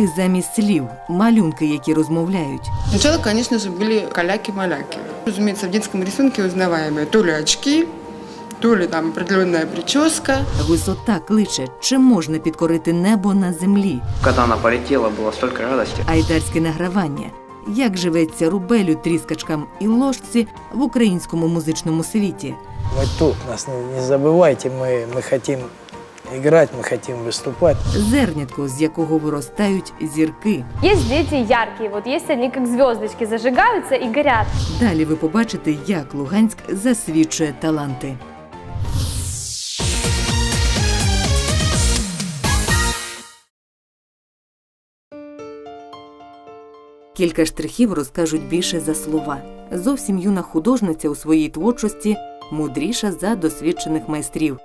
Штрихи замість слів, малюнки, які розмовляють. Сначала, конечно же, были каляки-маляки. Разумеется, в детском рисунке узнаваемые то ли очки, то ли там определенная прическа. Висота кличе, чи можна підкорити небо на землі, Когда она полетела, было столько радости. айдарське награвання. Як живеться рубелю, тріскачкам і ложці в українському музичному світі? Мы тут, нас не, не забывайте, мы, мы хотим играть, мы хотим выступать. Зернятко, з якого виростають зірки. Есть дети яркие, вот есть они как звездочки, зажигаются и горят. Далі ви побачите, як Луганськ засвідчує таланти. Кілька штрихів розкажуть більше за слова. Зовсім юна художниця у своїй творчості мудріша за досвідчених майстрів.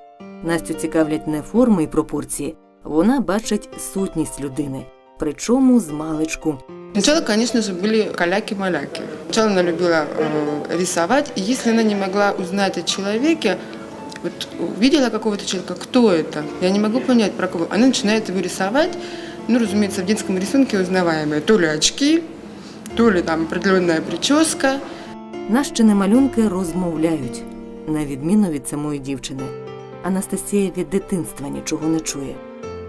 Настю цікавлять не форми і пропорції, вона бачить сутність людини, причому з маличку. Сначала, конечно же, были каляки-маляки. Сначала она любила э, рисовать, и если она не могла узнать о человеке, вот увидела какого-то человека, кто это, я не могу понять, про кого, она начинает его рисовать, ну, разумеется, в детском рисунке узнаваемые, то ли очки, то ли там определенная прическа. Настчини малюнки розмовляють, на відміну від самої дівчини. Анастасія від дитинства нічого не чує.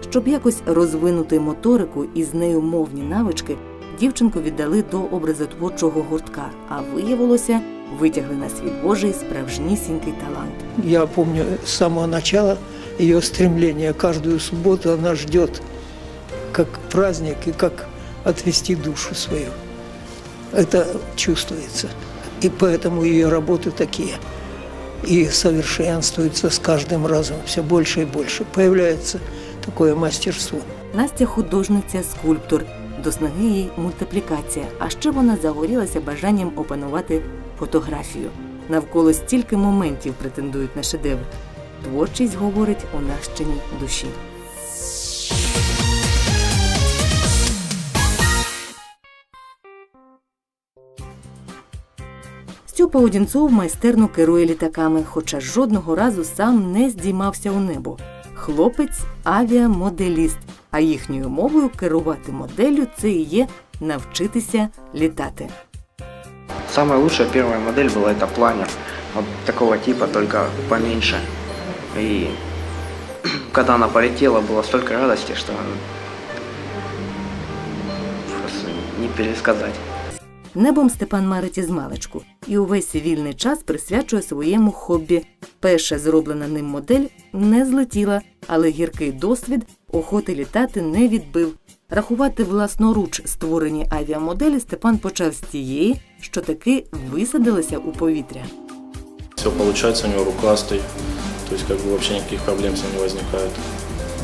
Щоб якось розвинути моторику і з нею мовні навички, дівчинку віддали до образотворчого гуртка, а виявилося, витягли на світ Божий справжнісінький талант. Я помню с самого начала ее стремление. Каждую субботу она ждет как праздник и как отвести душу свою. Это чувствуется. И поэтому ее работы такие. И совершенствуется с каждым разом все больше и больше. Появляется такое мастерство. Настя художниця, скульптор. До снаги їй мультиплікація, а ще вона загорілася бажанням опанувати фотографію. Навколо стільки моментів претендують на шедевр. Творчість говорить у нащеній душі. Стьопа Одінцов майстерно керує літаками, хоча жодного разу сам не здіймався у небо. Хлопець авіамоделіст, а їхньою мовою керувати моделлю це і є навчитися літати. Самая лучшая первая модель была это планер. Вот такого типа, только поменьше. И когда она полетела, было столько радости, что просто не пересказать. Небом Степан марить із маличку і увесь вільний час присвячує своєму хобі. Перша зроблена ним модель не злетіла, але гіркий досвід охоти літати не відбив. Рахувати власноруч створені авіамоделі Степан почав з тієї, що таки висадилася у повітря. Все получается у него рукастый, то есть как бы вообще никаких проблем с ним не возникает.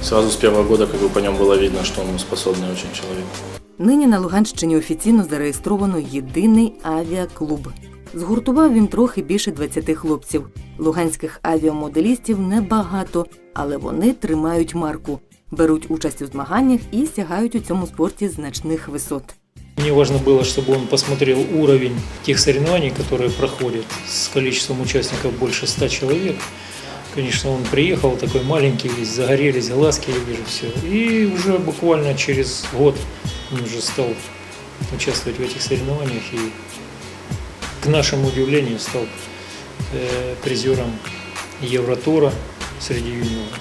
Сразу с первого года как бы по нем было видно, что он способный очень человек. Нині на Луганщині офіційно зареєстровано єдиний авіаклуб. Згуртував він трохи більше 20 хлопців. Луганських авіамоделістів небагато, але вони тримають марку, беруть участь у змаганнях і сягають у цьому спорті значних висот. Мне важно было, чтобы он посмотрел уровень тех соревнований, которые проходят с количеством участников больше 100 человек. Конечно, он приехал такой маленький, весь загорелись глазки, я вижу все. И уже буквально через год он уже стал участвовать в этих соревнованиях и, к нашему удивлению, стал э, призером Євротура серед юніорів.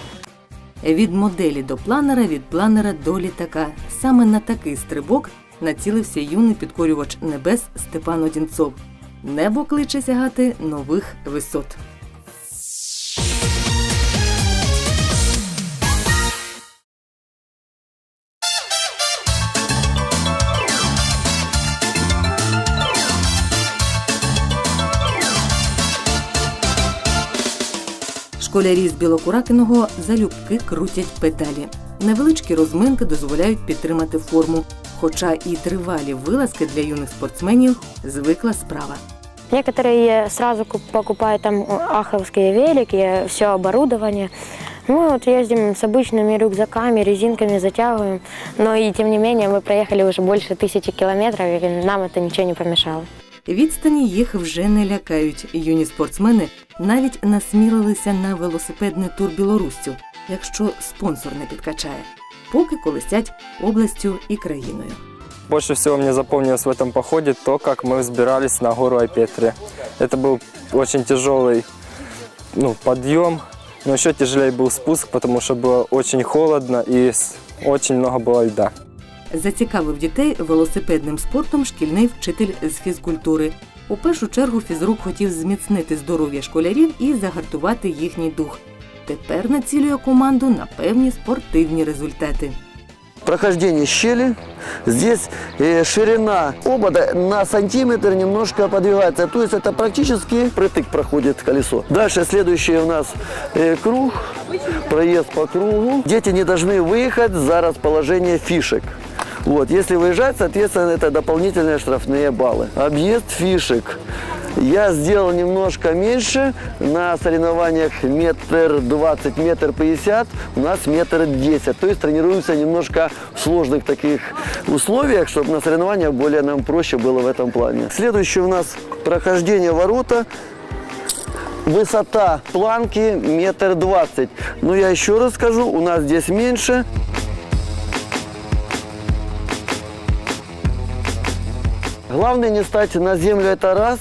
Від моделі до планера, від планера до літака. Саме на такий стрибок націлився юний підкорювач небес Степан Одінцов. Небо кличе сягати нових висот. Школярі з Білокуракиного залюбки крутять педалі. Невеличкі розминки дозволяють підтримати форму, хоча і тривалі вилазки для юних спортсменів звикла справа. Некоторые сразу куп- покупают там аховские велики, все оборудование. Мы вот ездим с обычными рюкзаками, резинками затягиваем. Но и тем не менее мы проехали уже больше тысячи километров, и нам это ничего не помешало. Відстані їх вже не лякають. Юні спортсмени навіть насмілилися на велосипедний тур білоруссю, якщо спонсор не підкачає. поки колесять областю і країною. Больше всего мне запомнилось в этом походе то, как мы взбирались на гору Опетре. Это был очень тяжелый ну, подъем, но еще тяжелее был спуск, потому что было очень холодно и с- очень много было льда. Зацікавив дітей велосипедним спортом шкільний вчитель з фізкультури. У першу чергу фізрук хотів зміцнити здоров'я школярів і загартувати їхній дух. Тепер націлює команду на певні спортивні результати. прохождение щели. Здесь э, ширина обода на сантиметр немножко подвигается. То есть это практически прытык проходит колесо. Дальше следующий у нас э, круг, проезд по кругу. Дети не должны выехать за расположение фишек. Вот, если выезжать, соответственно, это дополнительные штрафные баллы. Объезд фишек. Я сделал немножко меньше. На соревнованиях метр двадцать, метр пятьдесят. У нас метр десять. То есть тренируемся немножко в сложных таких условиях, чтобы на соревнованиях более нам проще было в этом плане. Следующее у нас прохождение ворота. Высота планки метр двадцать. Но я еще раз скажу, у нас здесь меньше. Главное не стать на землю это раз,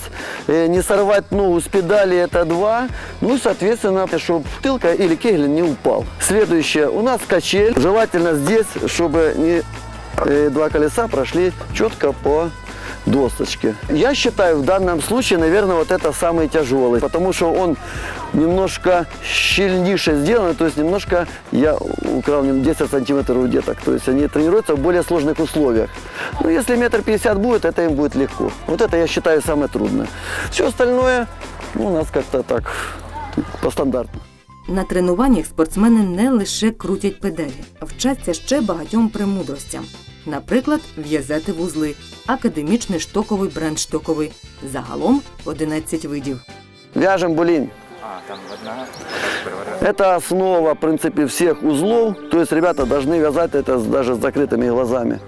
э, не сорвать ногу с педали это два, ну и соответственно, чтобы тылка или кегель не упал. Следующее, у нас качель, желательно здесь, чтобы не, э, два колеса прошли четко по досточке. Я считаю, в данном случае, наверное, вот это самый тяжелый, потому что он немножко щельнише сделан, то есть немножко, я украл нем 10 сантиметров у деток, то есть они тренируются в более сложных условиях. Ну, если метр пятьдесят будет, это им будет легко. Вот это, я считаю, самое трудное. Все остальное, ну, у нас как-то так, по стандарту. На тренуваннях спортсмени не лише крутять педалі, а вчаться ще багатьом премудростям. Наприклад, в'язати вузли, академічний штоковий бренд штоковий. Загалом 11 видів. Вяжем булинь. Это основа, в принципе, всех узлов. То есть ребята должны вязать это с- даже с закрытыми глазами.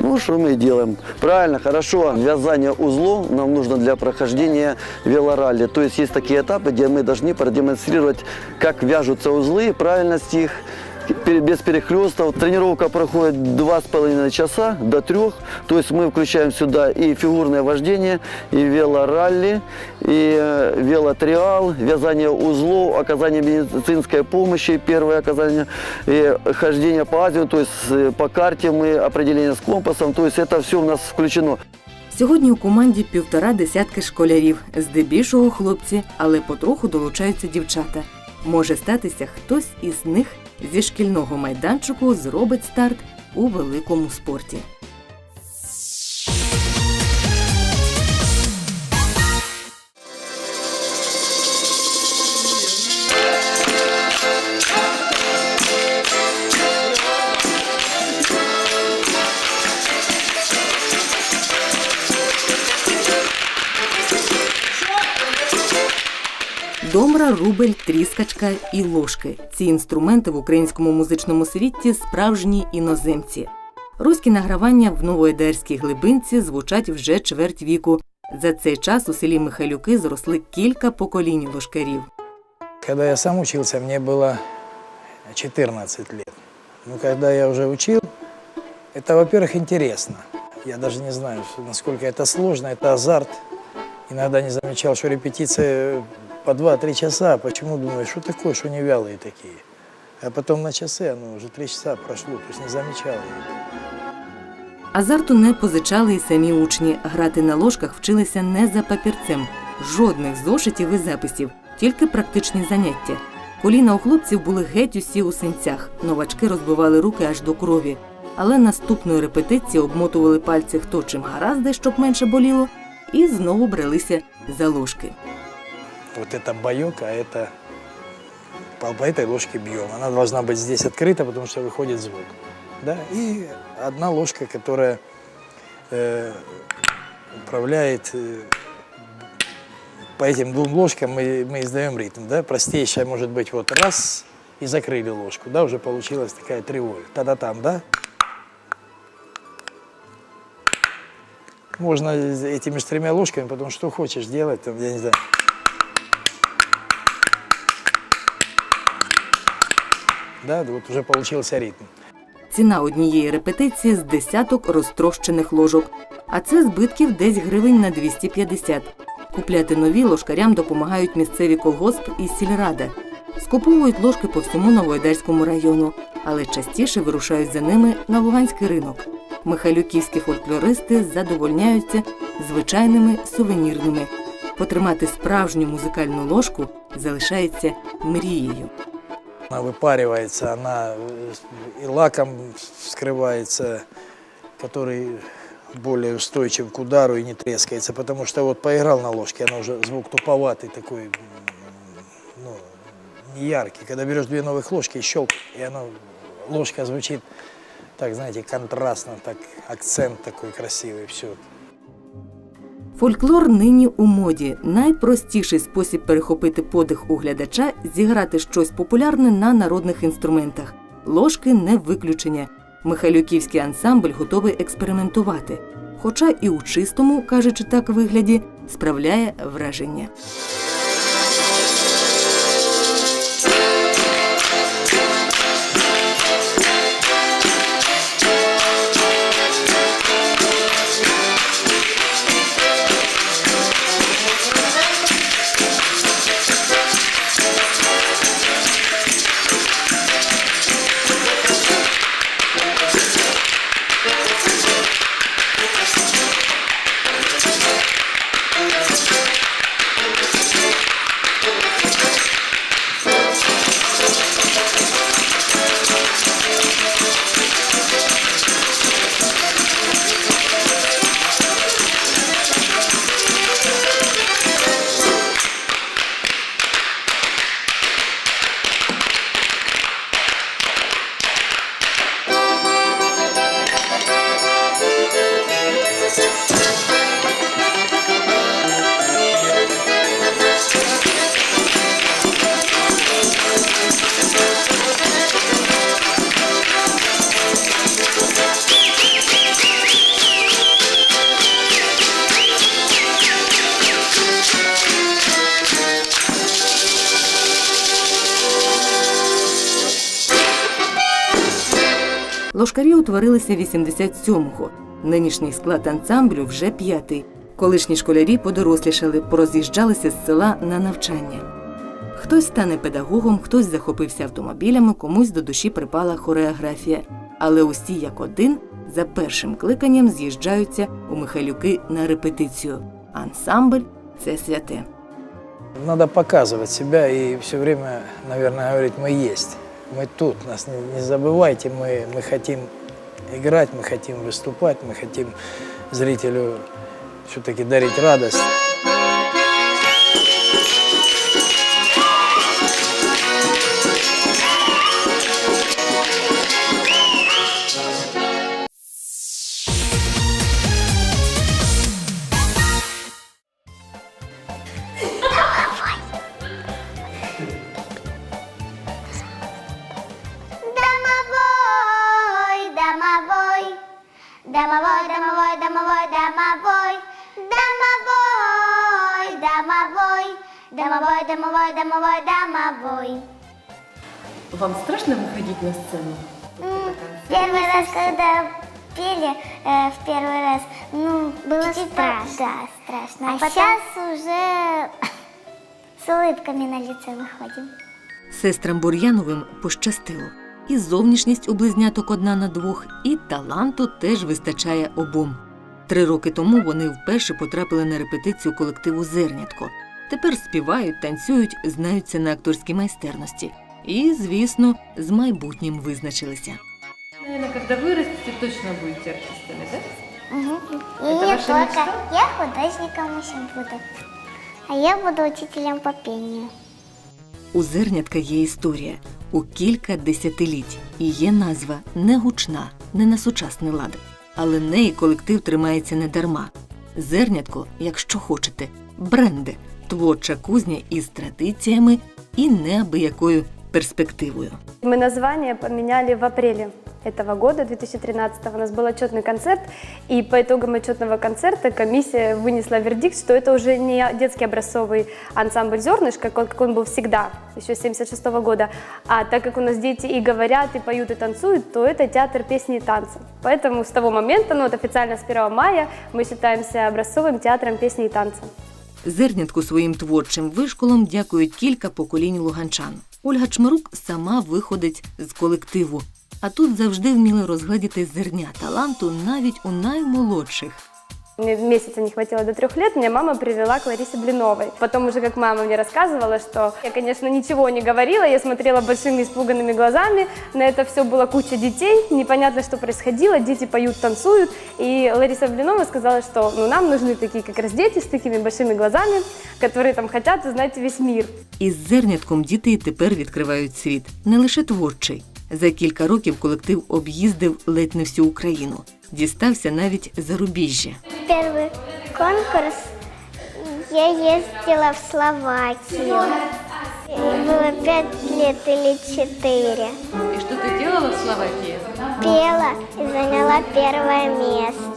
Ну, что мы и делаем? Правильно, хорошо. Вязание узлов нам нужно для прохождения велоралли. То есть есть такие этапы, где мы должны продемонстрировать, как вяжутся узлы, правильность их, пере- без перехлестов. Тренировка проходит два с половиной часа до трех. То есть мы включаем сюда и фигурное вождение, и велоралли, и э, велотриал, вязание узлов, оказание медицинской помощи, первое оказание, и хождение по Азии, то есть э, по карте мы определение с компасом. То есть это все у нас включено. Сьогодні у команді півтора десятки школярів, здебільшого хлопці, але потроху долучаються дівчата. Може статися, хтось із них зі шкільного майданчику зробить старт у великому спорті. Домра, рубель, тріскачка і ложки. Ці інструменти в українському музичному світі справжні іноземці. Руські награвання в новоедерській глибинці звучать вже чверть віку. За цей час у селі Михайлюки зросли кілька поколінь ложкарів. Когда я сам учился, мне было 14 лет. Но когда я уже учил, это, во-первых, интересно. Я даже не знаю, что- насколько это сложно, это азарт. Иногда не замечал, что репетиция по 2-3 часа. Почему думаю, что такое, что не вялые такие? А потом на часы, ну, уже 3 часа прошло, то есть не замечал я. Азарту не позичали і самі учні. Грати на ложках вчилися не за папірцем, жодних зошитів і записів, тільки практичні заняття. Коліна у хлопців були геть усі у синцях. Новачки розбивали руки аж до крові. Але наступної репетиції обмотували пальці хто чим гаразди, щоб менше боліло, і знову бралися за ложки. Вот это боек, а это по, по этой ложке бьем. Она должна быть здесь открыта, потому что выходит звук. Да? И одна ложка, которая э, управляет э, по этим двум ложкам мы, мы издаем ритм. Да? Простейшая может быть вот раз и закрыли ложку. Да? Уже получилась такая тревога. Та-да-там, да? Можно этими тремя ложками, потом что хочешь делать, там, я не знаю. Да, вот уже получился ритм. ціна однієї репетиції з десяток розтрощених ложок, а це збитків десь гривень на 250. Купляти нові ложкарям допомагають місцеві колгосп і сільрада. Скуповують ложки по всьому Новоайдарському району, але частіше вирушають за ними на Луганський ринок. Михайлюківські фольклористи задовольняються звичайними сувенірними. Потримати справжню музикальну ложку залишається мрією. Она выпаривается, она э, и лаком вскрывается, который более устойчив к удару и не трескается, потому что вот поиграл на ложке, она уже звук туповатый такой, м, ну, не яркий. Когда берешь две новых ложки, щелк, и оно, ложка звучит так, знаете, контрастно, так акцент такой красивый, все. Фольклор нині у моді. Найпростіший спосіб перехопити подих у глядача зіграти щось популярне на народних інструментах. Ложки не виключення. Михайлюківський ансамбль готовий експериментувати. Хоча і у чистому, кажучи так, вигляді, справляє враження. Лошкарі утворилися 87-го. Нинішній склад ансамблю вже п'ятий. Колишні школярі подорослішали, пороз'їжджалися з села на навчання. Хтось стане педагогом, хтось захопився автомобілями, комусь до душі припала хореографія. Але усі як один за першим кликанням з'їжджаються у Михайлюки на репетицію. Ансамбль це святе. Надо показывать себя и все время, наверное, говорить, мы есть, мы тут, нас не, не забывайте, мы, мы хотим играть, мы хотим выступать, мы хотим зрителю все-таки дарить радость. домовой, домовой, домовой, домовой, домовой, домовой. Вам страшно выходить на сцену? М, Первый раз, когда пели э, в первый раз, ну, было страшно. Да, страшно. А, сейчас уже с улыбками на лице выходим. Сестрам Бур'яновим пощастило. І зовнішність у близняток одна на двох, і таланту теж вистачає обом. Три роки тому вони вперше потрапили на репетицію колективу Зернятко. Тепер співають, танцюють, знаються на акторській майстерності. І, звісно, з майбутнім визначилися. Наверное, когда вырастете, точно будете артистами, да? И Это не ваша только. мечта? Я художником еще буду. А я буду учителем по пению. У зернятка є історія у кілька десятиліть, і є назва не гучна, не на сучасний лад. Але неї колектив тримається не дарма. Зернятко, якщо хочете, бренди, творча кузня із традиціями і неабиякою перспективою. Мы название поменяли в апреле. этого года, 2013 у нас был отчетный концерт, и по итогам отчетного концерта комиссия вынесла вердикт, что это уже не детский образцовый ансамбль «Зернышко», как как он был всегда, еще с 76 года, а так как у нас дети и говорят, и поют, и танцуют, то это театр песни и танца. Поэтому с того момента, ну вот официально с 1 мая, мы считаемся образцовым театром песни и танца. Зернятку своїм творчим вишколом дякують кілька поколінь луганчан. Ольга Чмирук сама виходить з колективу. А тут завжди вміли розгледіти зерня таланту навіть у наймолодших. Мне месяца не хватило до трех лет, меня мама привела к Ларисе Блиновой. Потом уже как мама мне рассказывала, что я, конечно, ничего не говорила, я смотрела большими испуганными глазами, на это все было куча детей, непонятно, что происходило, дети поют, танцуют. И Лариса Блинова сказала, что ну, нам нужны такие как раз дети с такими большими глазами, которые там хотят узнать весь мир. Із зернятком діти й тепер відкривають світ, не лише творчий. За кілька років колектив об'їздив ледь не всю Україну. Дістався навіть зарубіжжя. Первый конкурс я ездила в Словакию. Мне было пять лет или четыре. І що ти робила в Словакії? Пела и заняла первое место.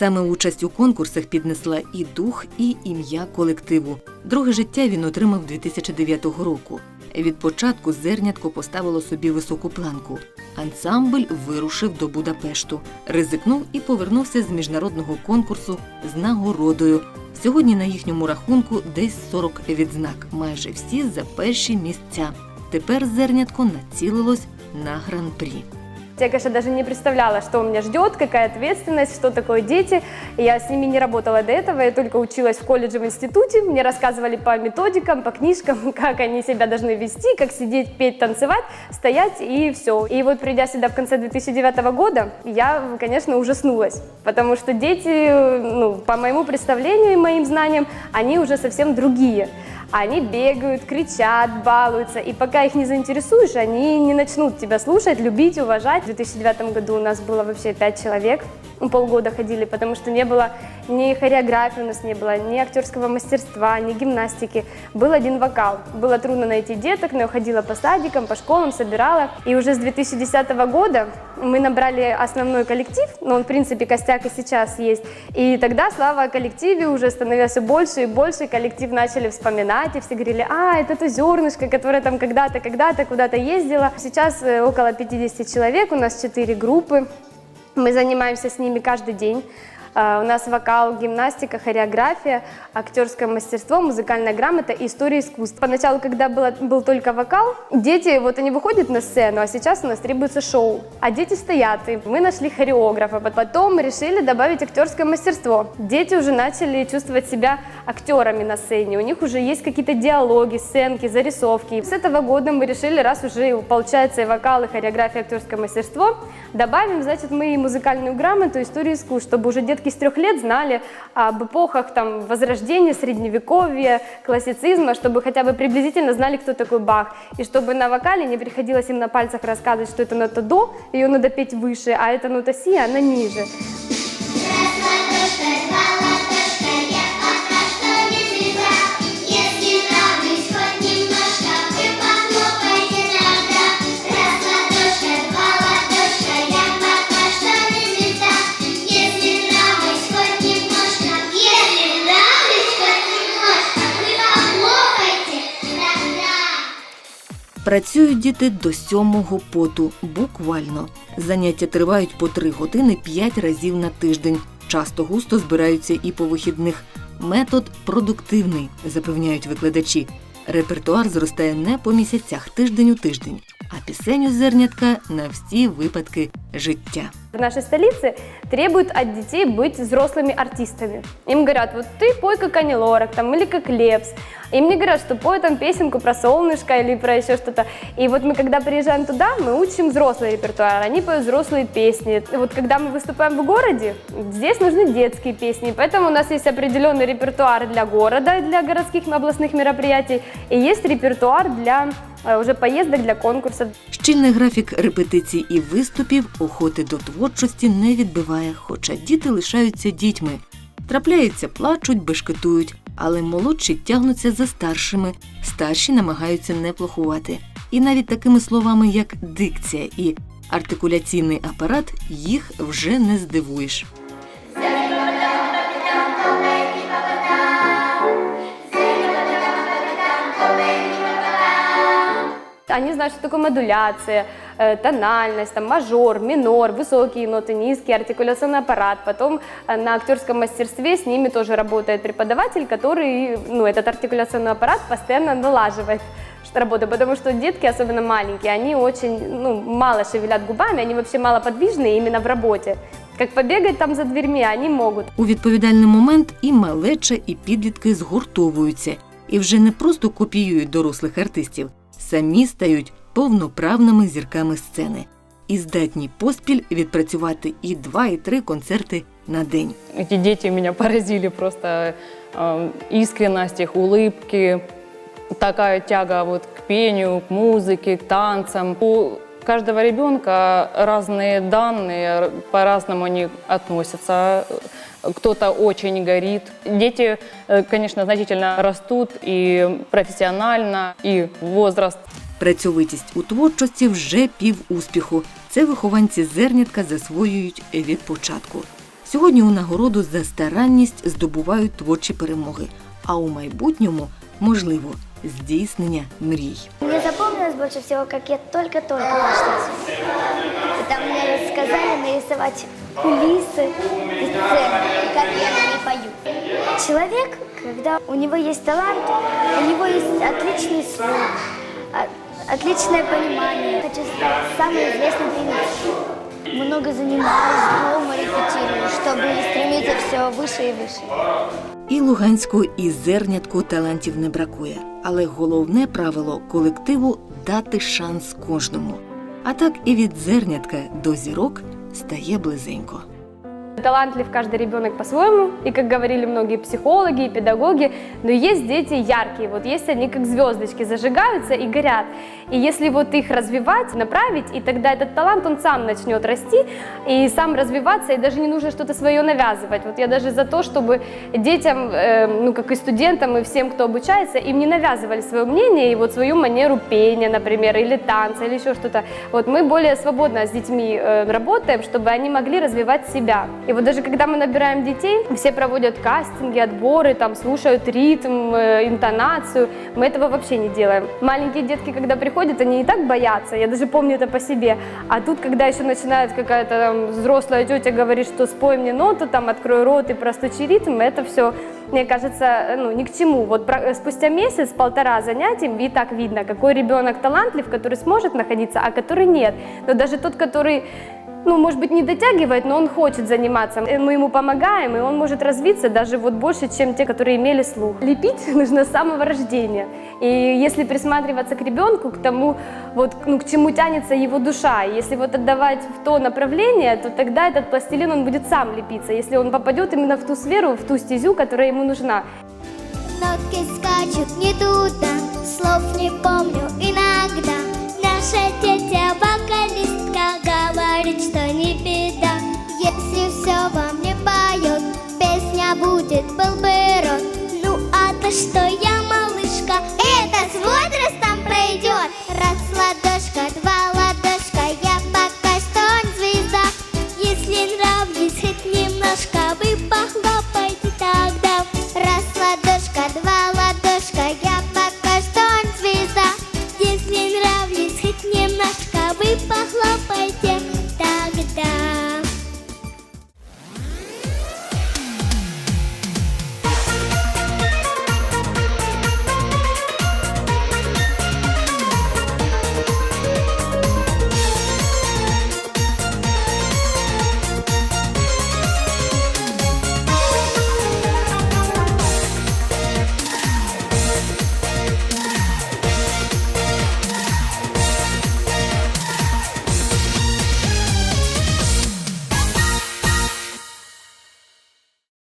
Саме участь у конкурсах піднесла і дух, і ім'я колективу. Друге життя він отримав 2009 року. Від початку зернятко поставило собі високу планку. Ансамбль вирушив до Будапешту, ризикнув і повернувся з міжнародного конкурсу з нагородою. Сьогодні на їхньому рахунку десь 40 відзнак, майже всі за перші місця. Тепер зернятко націлилось на гран-прі. Я, конечно, даже не представляла, что меня ждет, какая ответственность, что такое дети. Я с ними не работала до этого, я только училась в колледже, в институте. Мне рассказывали по методикам, по книжкам, как они себя должны вести, как сидеть, петь, танцевать, стоять и все. И вот придя сюда в конце 2009 года, я, конечно, ужаснулась, потому что дети, ну, по моему представлению и моим знаниям, они уже совсем другие. Они бегают, кричат, балуются, и пока их не заинтересуешь, они не начнут тебя слушать, любить, уважать. В 2009 году у нас было вообще пять человек, полгода ходили, потому что не было ни хореографии у нас не было, ни актерского мастерства, ни гимнастики. Был один вокал. Было трудно найти деток, но я ходила по садикам, по школам, собирала. И уже с 2010 года мы набрали основной коллектив, но он, в принципе, костяк и сейчас есть. И тогда слава о коллективе уже становилась больше и больше, коллектив начали вспоминать, и все говорили, а, это то зернышко, которое там когда-то, когда-то куда-то ездило. Сейчас э, около 50 человек, у нас 4 группы. Мы занимаемся с ними каждый день. А, У нас вокал, гимнастика, хореография, актерское мастерство, музыкальная грамота и история искусств. Поначалу, когда было, был только вокал, дети, вот они выходят на сцену, а сейчас у нас требуется шоу. А дети стоят, и мы нашли хореографа. Потом мы решили добавить актерское мастерство. Дети уже начали чувствовать себя актерами на сцене. У них уже есть какие-то диалоги, сценки, зарисовки. И с этого года мы решили, раз уже получается и вокал, и хореография, и актерское мастерство, добавим, значит, мы и музыкальную грамоту, историю искусств, чтобы уже детки с трех лет знали об эпохах там, Возрождения, Средневековья, классицизма, чтобы хотя бы приблизительно знали, кто такой Бах. И чтобы на вокале не приходилось им на пальцах рассказывать, что это нота до, ее надо петь выше, а это нота си, она ниже. Працюють діти до сьомого поту, буквально. Заняття тривають по три години п'ять разів на тиждень. Часто густо збираються і по вихідних. Метод продуктивний, запевняють викладачі. Репертуар зростає не по місяцях, тиждень у тиждень, а пісень у зернятка на всі випадки життя. В нашей столице требуют от детей быть взрослыми артистами. Им говорят, вот ты пой как Ани Лорак там, или как Лепс. Им не говорят, что пой там песенку про солнышко или про еще что-то. И вот мы, когда приезжаем туда, мы учим взрослый репертуар, они поют взрослые песни. И вот когда мы выступаем в городе, здесь нужны детские песни. Поэтому у нас есть определенный репертуар для города, для городских и областных мероприятий. И есть репертуар для э, уже поездок для конкурсов. Щільний графік репетицій і виступів охоти до творчості не відбиває, хоча діти лишаються дітьми. Трапляються, плачуть, бешкетують, але молодші тягнуться за старшими, старші намагаються не плохувати. І навіть такими словами, як дикція і артикуляційний апарат, їх вже не здивуєш. Они знают, что такое модуляция, тональность, там, мажор, минор, высокие ноты, низкие, артикуляционный аппарат. Потом э, на актерском мастерстве с ними тоже работает преподаватель, который ну, этот артикуляционный аппарат постоянно налаживает что работу, потому что детки, особенно маленькие, они очень ну, мало шевелят губами, они вообще мало подвижные именно в работе. Как побегать там за дверьми, они могут. У відповідальний момент і малеча, і підлітки згуртовуються і вже не просто копіюють дорослих артистів, самі стають повноправними зірками сцени і здатні поспіль відпрацювати і два, і три концерти на день. Эти дети меня поразили просто э, искренность их, улыбки, такая тяга вот к пению, к музыке, к танцам. У каждого ребенка разные данные, р- по-разному они относятся. Кто-то очень горит. Дети, э, конечно, значительно растут и профессионально, и возраст Працьовитість у творчості вже пів успіху. Це вихованці зернятка засвоюють від початку. Сьогодні у нагороду за старанність здобувають творчі перемоги, а у майбутньому можливо здійснення мрій. Мне запомнилось больше всего, как я только-только пошла сюда. И там мне рассказали нарисовать кулисы и сцены, и как я на ней пою. Человек, когда у него есть талант, у него есть отличный слух, о- отличное понимание. Хочу стать самой известной певицей. Много занимаюсь, дома репетирую, чтобы стремиться все выше и выше. І Луганську, і зернятку талантів не бракує. Але головне правило колективу дати шанс кожному. А так і від зернятка до зірок стає близенько. Талантлив каждый ребенок по-своему, и, как говорили многие психологи и педагоги, но есть дети яркие, вот есть они как звездочки, зажигаются и горят. И если вот их развивать, направить, и тогда этот талант, он сам начнет расти и сам развиваться, и даже не нужно что-то свое навязывать. Вот я даже за то, чтобы детям, э, ну как и студентам, и всем, кто обучается, им не навязывали свое мнение и вот свою манеру пения, например, или танца, или еще что-то. Вот мы более свободно с детьми э, работаем, чтобы они могли развивать себя. И вот даже когда мы набираем детей, все проводят кастинги, отборы, там слушают ритм, э, интонацию. Мы этого вообще не делаем. Маленькие детки, когда приходят, они и так боятся. Я даже помню это по себе. А тут, когда еще начинает какая-то там взрослая тетя говорить, что спой мне ноту, там открой рот и простучи ритм, это все, мне кажется, ну, ни к чему. Вот про- спустя месяц-полтора занятий и так видно, какой ребенок талантлив, который сможет находиться, а который нет. Но даже тот, который ну, может быть, не дотягивает, но он хочет заниматься. Э, Мы ему помогаем, и он может развиться даже вот больше, чем те, которые имели слух. Лепить нужно с самого рождения. И если присматриваться к ребенку, к тому, вот, ну, к чему тянется его душа, если вот отдавать в то направление, то тогда этот пластилин, он будет сам лепиться, если он попадет именно в ту сферу, в ту стезю, которая ему нужна. Нотки скачут не туда, слов не помню иногда. Наша тетя вокалистка говорит, что не беда. Если все вам не поет, песня будет был бы рот. Ну а то, что я малышка, это с возрастом пройдет Раз ладошка, два